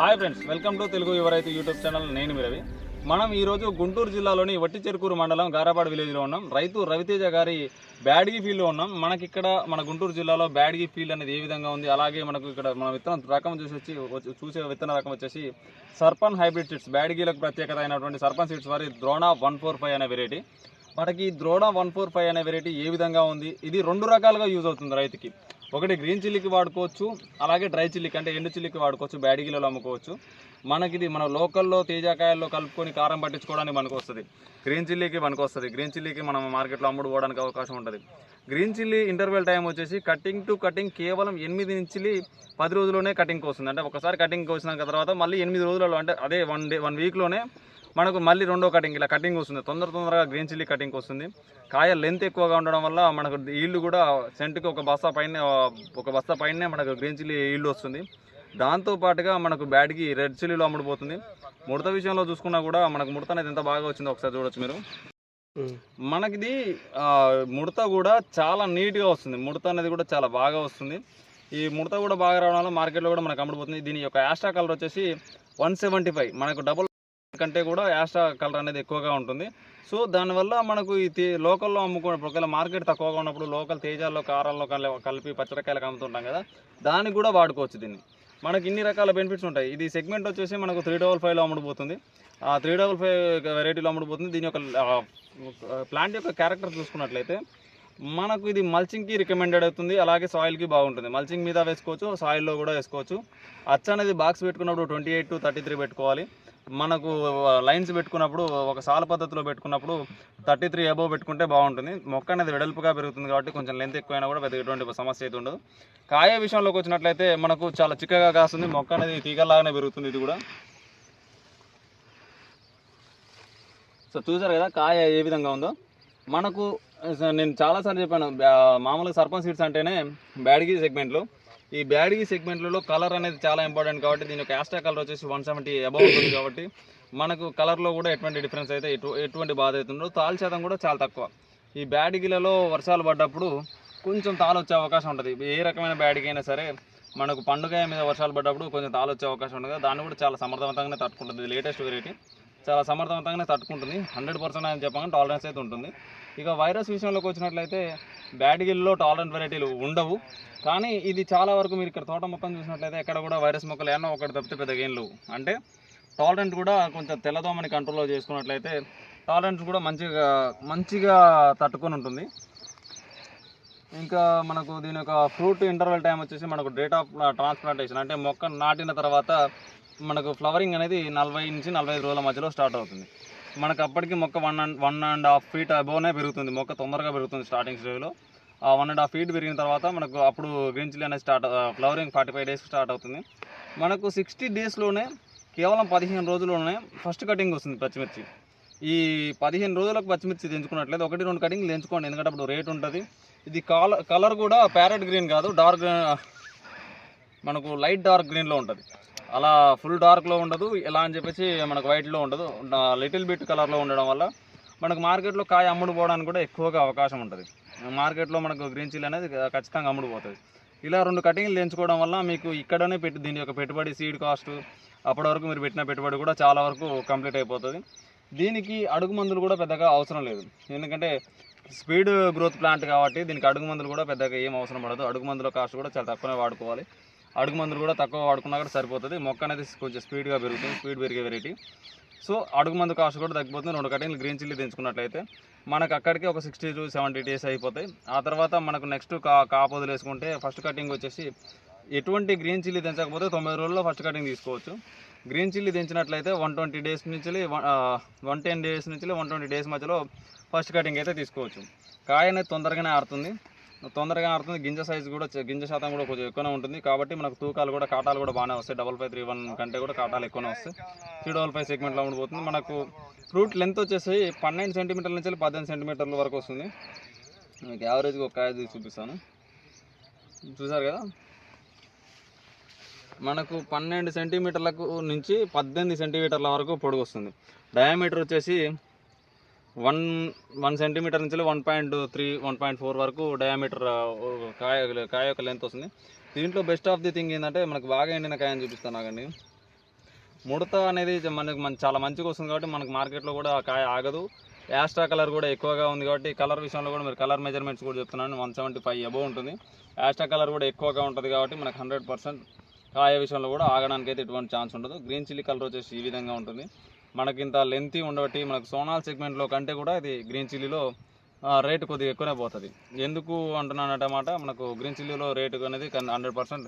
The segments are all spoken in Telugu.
Hi friends welcome to Telugu Yuvaraithu YouTube channel నేను మీరవి మనం ఈరోజు గుంటూరు జిల్లాలోని వట్టిచెరుకూరు మండలం గారాపాడు విలేజ్లో ఉన్నాం. రైతు రవితేజ గారి బ్యాడ్గి ఫీల్డ్లో ఉన్నాం. మనకి ఇక్కడ మన గుంటూరు జిల్లాలో బ్యాడ్గి ఫీల్డ్ అనేది ఏ విధంగా ఉంది? అలాగే మనకు ఇక్కడ మన విత్తనం రకం చూసి వచ్చి వచ్చి- చూసే విత్తన రకం వచ్చేసి సర్పన్ హైబ్రిడ్ సీడ్స్ బ్యాడ్గీలకు ప్రత్యేకత అయినటువంటి సర్పన్ సీడ్స్ వారి ద్రోణ వన్ ఫోర్ ఫైవ్ అనే వెరైటీ మనకి ద్రోణ వన్ ఫోర్ ఫైవ్ అనే వెరైటీ ఏ విధంగా ఉంది? ఇది రెండు రకాలుగా యూజ్ అవుతుంది రైతుకి. ఒకటి గ్రీన్ చిల్లీకి వాడుకోవచ్చు అలాగే డ్రై చిల్లీకి అంటే ఎండు చిల్లీకి వాడుకోవచ్చు బ్యాడిగిలో అమ్ముకోవచ్చు. మనకి ఇది మన లోకల్లో తేజాకాయల్లో కలుపుకొని కారం పట్టించుకోవడానికి మనకు వస్తుంది గ్రీన్ చిల్లీకి మనకు వస్తుంది గ్రీన్ చిల్లీకి మనం మార్కెట్లో అమ్ముడు పోవడానికి అవకాశం ఉంటుంది. గ్రీన్ చిల్లీ ఇంటర్వెల్ టైం వచ్చేసి కటింగ్ టు కటింగ్ కేవలం ఎనిమిది నుంచి పది రోజుల్లోనే కటింగ్కి వస్తుంది అంటే ఒకసారి కటింగ్కి వచ్చిన తర్వాత మళ్ళీ ఎనిమిది రోజులలో అంటే అదే వన్ డే వన్ వీక్లోనే మనకు మళ్ళీ రెండో కటింగ్ ఇలా కటింగ్ వస్తుంది. తొందర తొందరగా గ్రీన్ చిల్లీ కటింగ్ వస్తుంది. కాయ లెంత్ ఎక్కువగా ఉండడం వల్ల మనకు ఈల్డ్ కూడా సెంట్కి ఒక బస్తా పైన ఒక బస్తా పైనే మనకు గ్రీన్ చిల్లీ ఈల్డ్ వస్తుంది. దాంతో పాటుగా మనకు బ్యాడ్కి రెడ్ చిల్లీలో అమ్ముడుపోతుంది. ముడత విషయంలో చూసుకున్నా కూడా మనకు ముడత అనేది ఎంత బాగా వచ్చిందో ఒకసారి చూడొచ్చు మీరు. మనకిది ముడత కూడా చాలా నీట్గా వస్తుంది. ముడత అనేది కూడా చాలా బాగా వస్తుంది. ఈ ముడత కూడా బాగా రావడం వల్ల మార్కెట్లో కూడా మనకు అమ్ముడుపోతుంది. దీని యొక్క యాస్టా కలర్ వచ్చేసి వన్ సెవెంటీ ఫైవ్ మనకు డబుల్ కంటే కూడా యాస్టా కలర్ అనేది ఎక్కువగా ఉంటుంది. సో దానివల్ల మనకు ఈ లోకల్లో అమ్ముకున్నప్పుడు ఒకవేళ మార్కెట్ తక్కువగా ఉన్నప్పుడు లోకల్ తేజాల్లో కారాల్లో కల- కలిపి పచ్చడికాయలకు అమ్ముతుంటాం కదా దానికి కూడా వాడుకోవచ్చు దీన్ని. మనకి ఇన్ని రకాల బెనిఫిట్స్ ఉంటాయి. ఇది సెగ్మెంట్ వచ్చేసి మనకు త్రీ డబల్ ఫైవ్లో అమ్ముడుపోతుంది. ఆ త్రీ డబల్ ఫైవ్ వెరైటీలో అమ్ముడుపోతుంది. దీని యొక్క ప్లాంట్ యొక్క క్యారెక్టర్ చూసుకున్నట్లయితే మనకు ఇది మల్చింగ్కి రికమెండెడ్ అవుతుంది. అలాగే సాయిల్కి బాగుంటుంది. మల్చింగ్ మీద వేసుకోవచ్చు సాయిల్లో కూడా వేసుకోవచ్చు. అచ్చ అనేది బాక్స్ పెట్టుకున్నప్పుడు twenty eight to thirty three పెట్టుకోవాలి. మనకు లైన్స్ పెట్టుకున్నప్పుడు ఒక సాల పద్ధతిలో పెట్టుకున్నప్పుడు థర్టీ త్రీ అబోవ్ పెట్టుకుంటే బాగుంటుంది. మొక్క అనేది వెడల్పుగా పెరుగుతుంది కాబట్టి కొంచెం లెంత్ ఎక్కువైనా కూడా పెద్ద ఎటువంటి సమస్య అయితే ఉండదు. కాయ విషయంలోకి వచ్చినట్లయితే మనకు చాలా చిక్కగా కాస్తుంది. మొక్క అనేది తీగలాగానే పెరుగుతుంది ఇది కూడా. సో చూసారు కదా కాయ ఏ విధంగా ఉందో. మనకు నేను చాలాసార్లు చెప్పాను మామూలుగా సర్పంచ్ సీడ్స్ అంటేనే బ్యాడ్గీ సెగ్మెంట్లు. ఈ బ్యాడీ సెగ్మెంట్లలో కలర్ అనేది చాలా ఇంపార్టెంట్ కాబట్టి దీని యొక్క యాస్టా కలర్ వచ్చేసి వన్ సెవెంటీ అబౌవ్ ఉంటుంది కాబట్టి మనకు కలర్లో కూడా ఎటువంటి డిఫరెన్స్ అయితే ఎటు ఎటువంటి బాధ అవుతుందో తాల్ శాతం కూడా చాలా తక్కువ. ఈ బ్యాడిగిలలో వర్షాలు పడ్డప్పుడు కొంచెం తాలు వచ్చే అవకాశం ఉంటుంది. ఏ రకమైన బ్యాడికి అయినా సరే మనకు పండుగ మీద వర్షాలు పడ్డప్పుడు కొంచెం తాలు వచ్చే అవకాశం ఉంటుంది దాన్ని కూడా చాలా సమర్థవంతంగానే తట్టుకుంటుంది. లేటెస్ట్ వెరైటీ చాలా సమర్థవంతంగానే తట్టుకుంటుంది. హండ్రెడ్ పర్సెంట్ అని చెప్పగానే టాలరెన్స్ అయితే ఉంటుంది. ఇక వైరస్ విషయంలోకి వచ్చినట్లయితే బ్యాడ్గిల్లో టాలరెంట్ వెరైటీలు ఉండవు. కానీ ఇది చాలా వరకు మీరు ఇక్కడ తోట మొత్తం చూసినట్లయితే ఎక్కడ కూడా వైరస్ మొక్కలు ఏమన్నా ఒకటి తప్పితే పెద్దగా ఏం లేవు. అంటే టాలరెంట్ కూడా కొంచెం తెల్లదోమని కంట్రోల్లో చేసుకున్నట్లయితే టాలరెంట్ కూడా మంచిగా మంచిగా తట్టుకొని ఉంటుంది. ఇంకా మనకు దీని యొక్క ఫ్రూట్ ఇంటర్వెల్ టైం వచ్చేసి మనకు డేట్ ఆఫ్ ట్రాన్స్ప్లాంటేషన్ అంటే మొక్క నాటిన తర్వాత మనకు ఫ్లవరింగ్ అనేది నలభై నుంచి నలభై ఐదు రోజుల మధ్యలో స్టార్ట్ అవుతుంది. మనకు అప్పటికి మొక్క one and one and half feet అబోవ్నే పెరుగుతుంది మొక్క తొందరగా పెరుగుతుంది స్టార్టింగ్ స్టేజ్లో. ఆ వన్ అండ్ హాఫ్ ఫీట్ పెరిగిన తర్వాత మనకు అప్పుడు గ్రీన్ చిల్లీ అనేది start flowering forty five days start అవుతుంది. మనకు సిక్స్టీ డేస్లోనే కేవలం పదిహేను రోజుల్లోనే ఫస్ట్ కటింగ్ వస్తుంది పచ్చిమిర్చి. ఈ పదిహేను రోజులకు పచ్చిమిర్చి తెంచుకున్నట్లయితే ఒకటి రెండు కటింగ్ తెంచుకోండి. ఎందుకంటే అప్పుడు రేట్ ఉంటుంది. ఇది కలర్ కలర్ కూడా ప్యారెట్ గ్రీన్ కాదు డార్క్ మనకు లైట్ డార్క్ గ్రీన్లో ఉంటుంది. అలా ఫుల్ డార్క్లో ఉండదు ఎలా అని చెప్పేసి మనకు వైట్లో ఉండదు. లిటిల్ బిట్ కలర్లో ఉండడం వల్ల మనకు మార్కెట్లో కాయ అమ్ముడు పోవడానికి కూడా ఎక్కువగా అవకాశం ఉంటుంది. మార్కెట్లో మనకు గ్రీన్ చిల్లీ అనేది ఖచ్చితంగా అమ్ముడు పోతుంది ఇలా రెండు కటింగ్లు తెంచుకోవడం వల్ల మీకు ఇక్కడనే పెట్టి దీని యొక్క పెట్టుబడి సీడ్ కాస్ట్ అప్పటి వరకు మీరు పెట్టిన పెట్టుబడి కూడా చాలా వరకు కంప్లీట్ అయిపోతుంది. దీనికి అడుగు మందులు కూడా పెద్దగా అవసరం లేదు. ఎందుకంటే స్పీడ్ గ్రోత్ ప్లాంట్ కాబట్టి దీనికి అడుగు మందులు కూడా పెద్దగా ఏం అవసరం పడదు. అడుగు మందుల కాస్ట్ కూడా చాలా తక్కువనే వాడుకోవాలి. అడుగు మందులు కూడా తక్కువ వాడుకున్నా కూడా సరిపోతుంది. మొక్క అనేది కొంచెం స్పీడ్గా పెరుగుతుంది. స్పీడ్ పెరిగే వెరైటీ. సో అడుగు మందు కాస్ట్ కూడా తగ్గిపోతుంది. రెండు కటింగ్లు గ్రీన్ చిల్లీ తెంచుకున్నట్లయితే మనకు అక్కడికి ఒక సిక్స్టీ టు సెవెంటీ డేస్ అయిపోతాయి. ఆ తర్వాత మనకు నెక్స్ట్ కా కాపు వదిలేసుకుంటే ఫస్ట్ కటింగ్ వచ్చేసి ఎటువంటి గ్రీన్ చిల్లీ తెంచకపోతే తొంభై రోజుల్లో ఫస్ట్ కటింగ్ తీసుకోవచ్చు. గ్రీన్ చిల్లీ తెంచినట్లయితే వన్ ట్వంటీ డేస్ నుంచి వన్ టెన్ డేస్ నుంచి వన్ ట్వంటీ డేస్ మధ్యలో ఫస్ట్ కటింగ్ అయితే తీసుకోవచ్చు. కాయ అనేది తొందరగానే ఆరుతుంది. తొందరగా ఆడుతుంది గింజ సైజ్ కూడా గింజ శాతం కూడా కొంచెం ఎక్కువనే ఉంటుంది. కాబట్టి మనకు తూకాలు కూడా కాటాలు కూడా బాగానే వస్తాయి. డబల్ ఫైవ్ త్రీ వన్ కంటే కూడా కాటాలు ఎక్కువనే వస్తాయి. త్రీ డబల్ ఫైవ్ సెగ్మెంట్లో ఉండిపోతుంది మనకు ఫ్రూట్ లెంత్ వచ్చేసి పన్నెండు సెంటీమీటర్ల నుంచి పద్దెనిమిది సెంటీమీటర్ల వరకు వస్తుంది. మీకు యావరేజ్గా ఒక కాయ చూపిస్తాను. చూసారు కదా? మనకు పన్నెండు సెంటీమీటర్లకు నుంచి పద్దెనిమిది సెంటీమీటర్ల వరకు పొడుగు వస్తుంది డయామీటర్ వచ్చేసి వన్ వన్ సెంటీమీటర్ నుంచి one point three one point four వరకు డయామీటర్ కాయ కాయ యొక్క లెంత్ వస్తుంది. దీంట్లో బెస్ట్ ఆఫ్ ది థింగ్ ఏంటంటే మనకు బాగా ఎండిన కాయని చూపిస్తాను నాకండి. ముడత అనేది మనకు మన చాలా మంచిగా వస్తుంది కాబట్టి మనకు మార్కెట్లో కూడా కాయ ఆగదు. యాస్ట్రా కలర్ కూడా ఎక్కువగా ఉంది కాబట్టి కలర్ విషయంలో కూడా మీరు కలర్ మెజర్మెంట్స్ కూడా చెప్తున్నాను. వన్ సెవెంటీ ఫైవ్ అబోవ్ ఉంటుంది. యాస్ట్రా కలర్ కూడా ఎక్కువగా ఉంటుంది కాబట్టి మనకు హండ్రెడ్ పర్సెంట్ కాయ విషయంలో కూడా ఆగడానికి అయితే ఎటువంటి ఛాన్స్ ఉండదు. గ్రీన్ చిల్లీ కలర్ వచ్చేసి ఈ విధంగా ఉంటుంది. మనకి ఇంత లెంతీ ఉండబట్టి మనకు సోనాల్ సెగ్మెంట్లో కంటే కూడా ఇది గ్రీన్ చిల్లీలో రేటు కొద్దిగా ఎక్కువనే పోతుంది. ఎందుకు అంటున్నానటమాట మనకు గ్రీన్ చిల్లీలో రేటు అనేది హండ్రెడ్ పర్సెంట్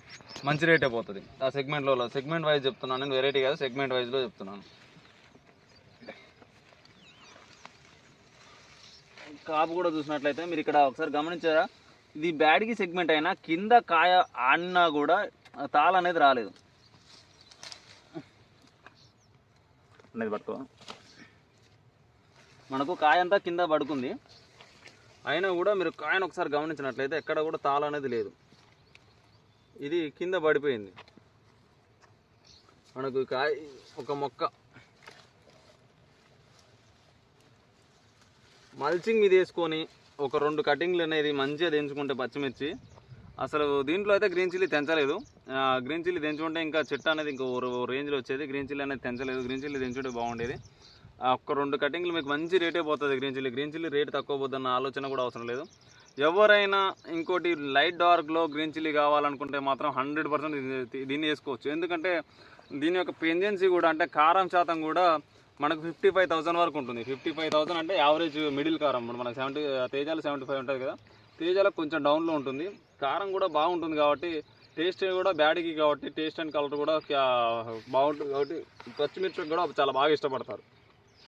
మంచి రేటే పోతుంది. ఆ సెగ్మెంట్లో సెగ్మెంట్ వైజ్ చెప్తున్నాను నేను వెరైటీ కాదు సెగ్మెంట్ వైజ్లో చెప్తున్నాను. కాపు కూడా చూసినట్లయితే మీరు ఇక్కడ ఒకసారి గమనించారా? ఇది బ్యాడ్కి సెగ్మెంట్ అయినా కింద కాయ ఆడినా కూడా తాళ అనేది రాలేదు. అనేది పట్టుకో. మనకు కాయ అంతా కింద పడుకుంది. అయినా కూడా మీరు కాయను ఒకసారి గమనించినట్లయితే ఎక్కడ కూడా తాళ అనేది లేదు. ఇది కింద పడిపోయింది. మనకు ఈ కాయ ఒక మొక్క. మల్చింగ్ మీద వేసుకొని ఒక రెండు కటింగ్లు అనేది మంచిగా తెంచుకుంటే పచ్చిమిర్చి. అసలు దీంట్లో అయితే గ్రీన్ చిల్లీ తెంచలేదు. గ్రీన్ చిల్లీ తెంచుకుంటే ఇంకా చెట్టు అనేది ఇంకో ఓ రేంజ్లో వచ్చేది. గ్రీన్ చిల్లీ అనేది తెంచలేదు. గ్రీన్ చిల్లీ తెంచుంటే బాగుండేది. ఒక్క రెండు కటింగ్లు మీకు మంచి రేటే పోతుంది green chilli green chilli rate తక్కువ పోతుందన్న ఆలోచన కూడా అవసరం లేదు. ఎవరైనా ఇంకోటి లైట్ డార్క్లో గ్రీన్ చిల్లీ కావాలనుకుంటే మాత్రం హండ్రెడ్ పర్సెంట్ దీన్ని వేసుకోవచ్చు. ఎందుకంటే దీని యొక్క పెంజెన్సీ కూడా అంటే కారం శాతం కూడా మనకు ఫిఫ్టీ ఫైవ్ థౌసండ్ వరకు ఉంటుంది. ఫిఫ్టీ ఫైవ్ థౌసండ్ అంటే యావరేజ్ మిడిల్ కారం. మనకు సెవెంటీ తేజాలు సెవెంటీ ఫైవ్ ఉంటుంది కదా. తేజాలకు కొంచెం డౌన్లో ఉంటుంది. కారం కూడా బాగుంటుంది కాబట్టి టేస్ట్ కూడా బ్యాడ్కి కాబట్టి టేస్ట్ అండ్ కలర్ కూడా బాగుంటుంది కాబట్టి పచ్చిమిర్చి కూడా చాలా బాగా ఇష్టపడతారు.